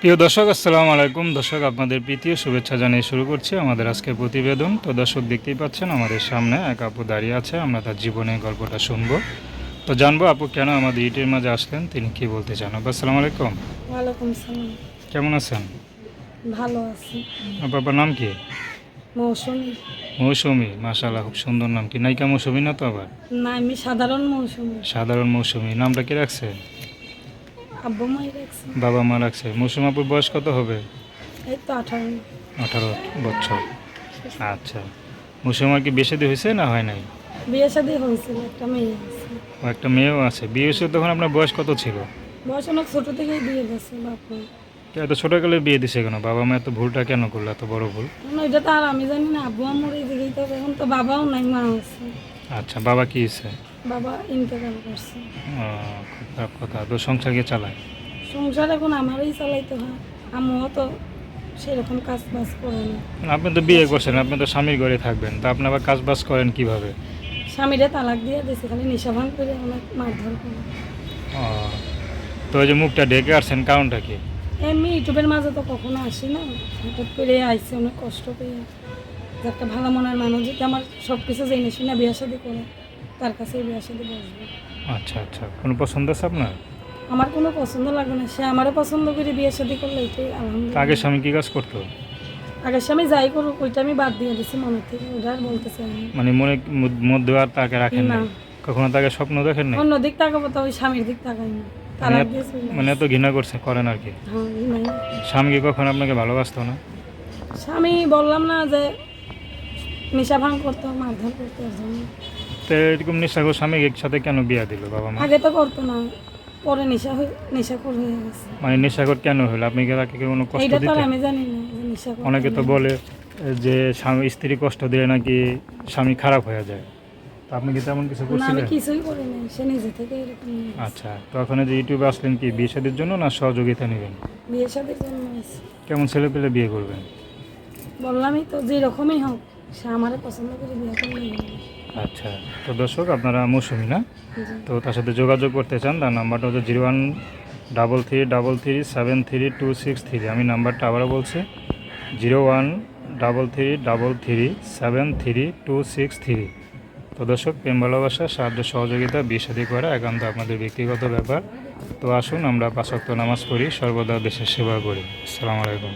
প্রিয় দর্শক আসসালামু আলাইকুম। দর্শক আপনাদের প্রীতীয় শুভেচ্ছা জানিয়ে শুরু করছি আমাদের আজকের প্রতিবেদন। তো দর্শক দেখতেই পাচ্ছেন আমাদের সামনে এক আপু দাঁড়িয়ে আছে আমরা তার জীবনের গল্পটা শুনব। তো জানব আপু কেন আমাদের ইটের মাঝে আসলেন তিনি কি বলতে চান? আপু আসসালামু আলাইকুম। ওয়ালাইকুম সালাম। কেমন আছেন? ভালো আছি। আপনার নাম কি? মৌসুমি। মৌসুমি মাশাল্লাহ খুব সুন্দর নাম। কি নায়িকা মৌসুমি না তো আবার? না আমি সাধারণ মৌসুমি। সাধারণ মৌসুমি। নামটা কি রাখছে আব্বু মাই রাখছি বাবা মা রাখছে। মৌসুম আপুর বয়স কত হবে? এই তো আঠারো। আঠারো বছর। আচ্ছা। মৌসুমার কি বেশি দিয়ে হয়েছে না হয় নাই? বিয়ে শাদি হয়েছিল একটা মেয়ে আছে। একটা মেয়েও আছে। বিয়ে হয়েছে তখন আপনার বয়স কত ছিল? বয়স অনেক ছোট থেকেই দিয়ে গেছে বাপু এত ছোটোকালে বিয়ে দিছে কেন? বাবা মা এত ভুলটা কেন করল এত বড় ভুল? এটা তো আর আমি জানি না। আব্বু আমার এই দিকেই তো এখন তো বাবাও নাই মা আছে। আচ্ছা বাবা কি হয়েছে? বাবা ইন্তেকাল করছে। খুব খারাপ কথা। তো সংসার গিয়ে চালায়? সংসার এখন আমারই চালাইতে হয়। আমিও তো সেরকম কাজ বাজ করে না। আপনি তো বিয়ে করছেন আপনি তো স্বামীর ঘরে থাকবেন। তা আপনি আবার কাজ বাজ করেন কীভাবে? স্বামীরা তালাক দিয়ে দিয়েছে খালি নিশা ভাঙ করে অনেক মারধর করে। ও, তো ওই যে মুখটা ডেকে আসছেন কারণটা কি? এমনি ইউটিউবের মাঝে তো কখনো আসি না। হঠাৎ করে আইসি অনেক কষ্ট পেয়ে। যে একটা ভালো মনের মানুষ যদি আমার সব কিছু জেনে শুনে বিয়ে শাদি করে। তার কাছে বিয়ে শাদি বসবে। আচ্ছা আচ্ছা। কোনো পছন্দ আছে আপনার? আমার কোনো পছন্দ লাগবে না। সে আমারও পছন্দ করে বিয়ে শাদি করলে এটাই আলহামদুলিল্লাহ। আগে স্বামী কি কাজ করতো? আগের স্বামী যাই করুক ওইটা আমি বাদ দিয়ে দিছি মনের থেকে। ওটা আর বলতে চাই না। মানে মনে মধ্যে আর তাকে রাখেন না। কখনো তাকে স্বপ্ন দেখেন না অন্য দিক তাকাবো তো ওই স্বামীর দিক তাকাই না। তালাক দিয়ে চলে মানে এত ঘৃণা করছে করেন আর কি। হ্যাঁ নাই। স্বামী কি কখনো আপনাকে ভালোবাসতো না? স্বামী বললাম না যে নেশা ভাঙ করতো মারধর করতো এর জন্য তো এরকম নেশাখোর স্বামীর সাথে কেন বিয়া দিল বাবা মা? আগে তো করতো না। পরে নেশা হয়ে নেশাখোর হয়ে গেছে। মানে নেশাখোর কেন হলো? আপনি কি তাকে কোনো কষ্ট এইটা তো আর দিতেন? আমি জানি না যে নেশাখোর অনেকে তো বলে যে স্বামী স্ত্রী কষ্ট দিলে নাকি স্বামী খারাপ হয়ে যায়। তো আপনি কি তেমন কিছু না আমি করছিলেন? কিছুই করি না সে নিজে থেকে এরকম আচ্ছা তো ওখানে যে ইউটিউবে আসলেন কি বিয়ে শাদির জন্য না সহযোগিতা নেবেন? বিয়ে হয়েছে। কেমন ছেলে পেলে বিয়ে করবেন? বললামই তো যেরকমই হোক। সে আমারে পছন্দ করে বিয়ে করলে আচ্ছা তো দর্শক আপনারা মৌসুমি না? তো তার সাথে যোগাযোগ করতে চান তার নাম্বারটা হচ্ছে zero one double three double three seven three two six three. আমি নাম্বারটা আবারও বলছি zero one double three double three seven three two six three. তো দর্শক প্রেম ভালোবাসা সাহায্য সহযোগিতা বিশাদি করা একান্ত আপনাদের ব্যক্তিগত ব্যাপার। তো আসুন আমরা পাঁচক্ত নামাজ পড়ি সর্বদা দেশের সেবা করি। আসসালামু আলাইকুম।